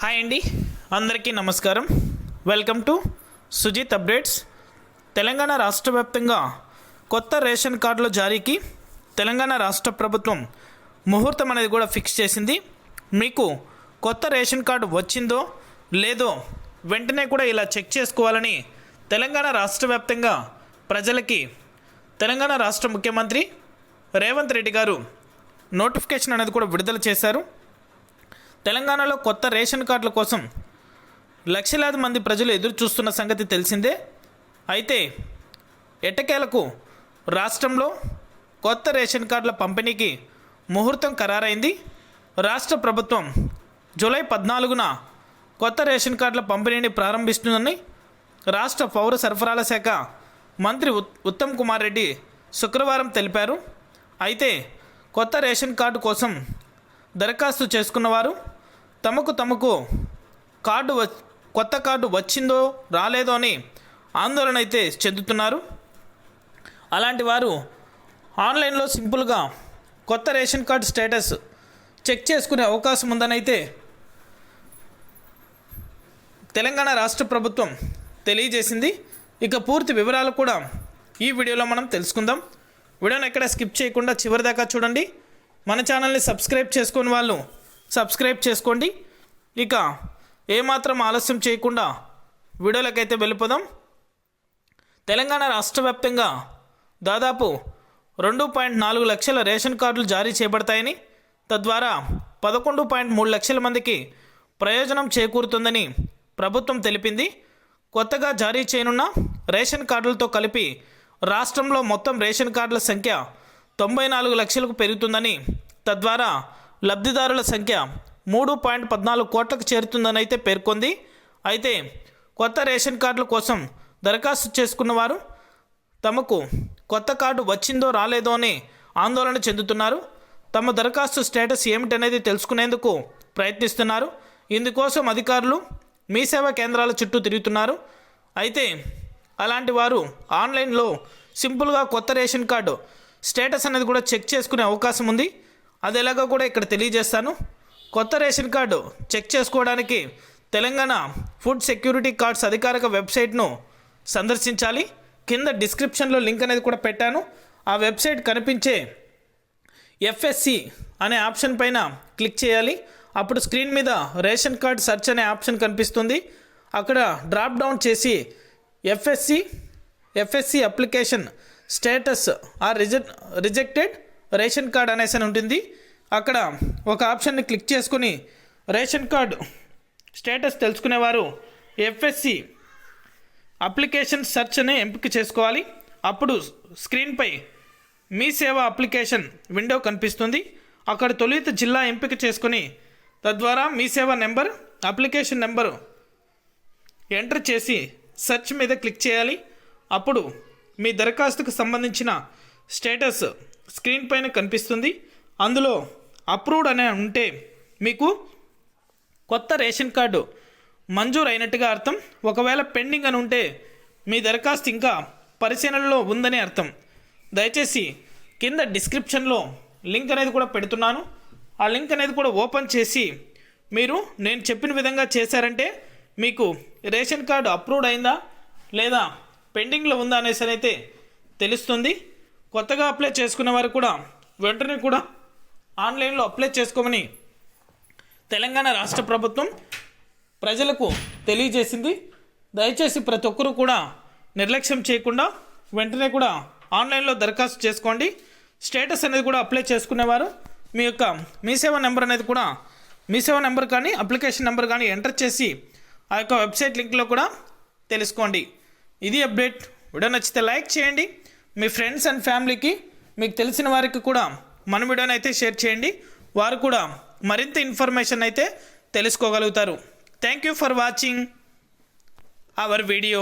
Hi అండి. అందరికీ నమస్కారం. Welcome to Sujith updates. Telangana రాష్ట్ర వ్యాప్తంగా కొత్త రేషన్ కార్డుల జారీకి తెలంగాణ రాష్ట్ర ప్రభుత్వం ముహూర్తం అనేది కూడా ఫిక్స్ చేసింది. మీకు కొత్త రేషన్ కార్డు వచ్చిందో లేదో వెంటనే కూడా ఇలా చెక్ చేసుకోవాలని తెలంగాణ రాష్ట్ర వ్యాప్తంగా ప్రజలకి తెలంగాణ రాష్ట్ర ముఖ్యమంత్రి రేవంత్ రెడ్డి గారు నోటిఫికేషన్ అనేది కూడా విడుదల చేశారు. తెలంగాణలో కొత్త రేషన్ కార్డుల కోసం లక్షలాది మంది ప్రజలు ఎదురు చూస్తున్న సంగతి తెలిసిందే. అయితే ఎట్టకేలకు రాష్ట్రంలో కొత్త రేషన్ కార్డుల పంపిణీకి ముహూర్తం ఖరారైంది. రాష్ట్ర ప్రభుత్వం జూలై పద్నాలుగున కొత్త రేషన్ కార్డుల పంపిణీని ప్రారంభిస్తుందని రాష్ట్ర పౌర సరఫరాల శాఖ మంత్రి ఉత్- ఉత్తమ్ కుమార్ రెడ్డి శుక్రవారం తెలిపారు. అయితే కొత్త రేషన్ కార్డు కోసం దరఖాస్తు చేసుకున్నవారు తమకు తమకు కార్డు వ కొత్త కార్డు వచ్చిందో రాలేదో అని ఆందోళన అయితే చెందుతున్నారు. అలాంటి వారు ఆన్లైన్లో సింపుల్గా కొత్త రేషన్ కార్డు స్టేటస్ చెక్ చేసుకునే అవకాశం ఉందని అయితే తెలంగాణ రాష్ట్ర ప్రభుత్వం తెలియజేసింది. ఇక పూర్తి వివరాలు కూడా ఈ వీడియోలో మనం తెలుసుకుందాం. వీడియోని ఎక్కడ స్కిప్ చేయకుండా చివరి దాకా చూడండి. మన ఛానల్ని సబ్స్క్రైబ్ చేసుకుని వాళ్ళు సబ్స్క్రైబ్ చేసుకోండి. ఇక ఏమాత్రం ఆలస్యం చేయకుండా వీడియోలకైతే వెళ్ళిపోదాం. తెలంగాణ రాష్ట్ర వ్యాప్తంగా దాదాపు రెండు పాయింట్ నాలుగు లక్షల రేషన్ కార్డులు జారీ చేయబడతాయని తద్వారా పదకొండు పాయింట్ మూడు లక్షల మందికి ప్రయోజనం చేకూరుతుందని ప్రభుత్వం తెలిపింది. కొత్తగా జారీ చేయనున్న రేషన్ కార్డులతో కలిపి రాష్ట్రంలో మొత్తం రేషన్ కార్డుల సంఖ్య తొంభై నాలుగు లక్షలకు పెరుగుతుందని తద్వారా లబ్ధిదారుల సంఖ్య మూడు పాయింట్ పద్నాలుగు కోట్లకు చేరుతుందని అయితే పేర్కొంది. అయితే కొత్త రేషన్ కార్డుల కోసం దరఖాస్తు చేసుకున్న వారు తమకు కొత్త కార్డు వచ్చిందో రాలేదో అని ఆందోళన చెందుతున్నారు. తమ దరఖాస్తు స్టేటస్ ఏమిటనేది తెలుసుకునేందుకు ప్రయత్నిస్తున్నారు. ఇందుకోసం అధికారులు మీ సేవా కేంద్రాల చుట్టూ తిరుగుతున్నారు. అయితే అలాంటి వారు ఆన్లైన్లో సింపుల్గా కొత్త రేషన్ కార్డు స్టేటస్ అనేది కూడా చెక్ చేసుకునే అవకాశం ఉంది. అది ఎలాగో కూడా ఇక్కడ తెలియజేస్తాను. కొత్త రేషన్ కార్డు చెక్ చేసుకోవడానికి తెలంగాణ ఫుడ్ సెక్యూరిటీ కార్డ్స్ అధికారిక వెబ్సైట్ను సందర్శించాలి. కింద డిస్క్రిప్షన్లో లింక్ అనేది కూడా పెట్టాను. ఆ వెబ్సైట్ కనిపించే ఎఫ్ఎస్సి అనే ఆప్షన్ పైన క్లిక్ చేయాలి. అప్పుడు స్క్రీన్ మీద రేషన్ కార్డ్ సెర్చ్ అనే ఆప్షన్ కనిపిస్తుంది. అక్కడ డ్రాప్ డౌన్ చేసి FSC FSC application status or reject rejected ration card అనేసి అని ఉంటుంది. అక్కడ ఒక ఆప్షన్ని క్లిక్ చేసుకుని రేషన్ కార్డు స్టేటస్ తెలుసుకునేవారు ఎఫ్ఎస్సి అప్లికేషన్ సెర్చ్ అనే ఎంపిక చేసుకోవాలి. అప్పుడు స్క్రీన్పై మీ సేవ అప్లికేషన్ విండో కనిపిస్తుంది. అక్కడ తొలుత జిల్లా ఎంపిక చేసుకొని తద్వారా Mee Seva number application number enter చేసి సెర్చ్ మీద క్లిక్ చేయాలి. అప్పుడు మీ దరఖాస్తుకు సంబంధించిన స్టేటస్ స్క్రీన్ పైన కనిపిస్తుంది. అందులో అప్రూవ్డ్ అనే ఉంటే మీకు కొత్త రేషన్ కార్డు మంజూరు అయినట్టుగా అర్థం. ఒకవేళ పెండింగ్ అని ఉంటే మీ దరఖాస్తు ఇంకా పరిశీలనలో ఉందని అర్థం. దయచేసి కింద డిస్క్రిప్షన్లో లింక్ అనేది కూడా పెడుతున్నాను. ఆ లింక్ అనేది కూడా ఓపెన్ చేసి మీరు నేను చెప్పిన విధంగా చేశారంటే మీకు రేషన్ కార్డు అప్రూవ్డ్ అయిందా లేదా పెండింగ్లో ఉందా అనేసి అయితే తెలుస్తుంది. కొత్తగా అప్లై చేసుకున్న వారు కూడా వెంటనే కూడా ఆన్లైన్లో అప్లై చేసుకోమని తెలంగాణ రాష్ట్ర ప్రభుత్వం ప్రజలకు తెలియజేసింది. దయచేసి ప్రతి ఒక్కరూ కూడా నిర్లక్ష్యం చేయకుండా వెంటనే కూడా ఆన్లైన్లో దరఖాస్తు చేసుకోండి. స్టేటస్ అనేది కూడా అప్లై చేసుకునేవారు. మీ యొక్క మీ సేవ నెంబర్ అనేది కూడా మీ సేవ నెంబర్ కానీ అప్లికేషన్ నెంబర్ కానీ ఎంటర్ చేసి ఆ యొక్క వెబ్సైట్ లింక్లో కూడా తెలుసుకోండి. ఇది అప్డేట్. వీడియో నచ్చితే లైక్ చేయండి. మీ ఫ్రెండ్స్ అండ్ ఫ్యామిలీకి మీకు తెలిసిన వారికి కూడా మన వీడియోని అయితే షేర్ చేయండి. వారు కూడా మరింత ఇన్ఫర్మేషన్ అయితే తెలుసుకోగలుగుతారు. Thank you for watching our video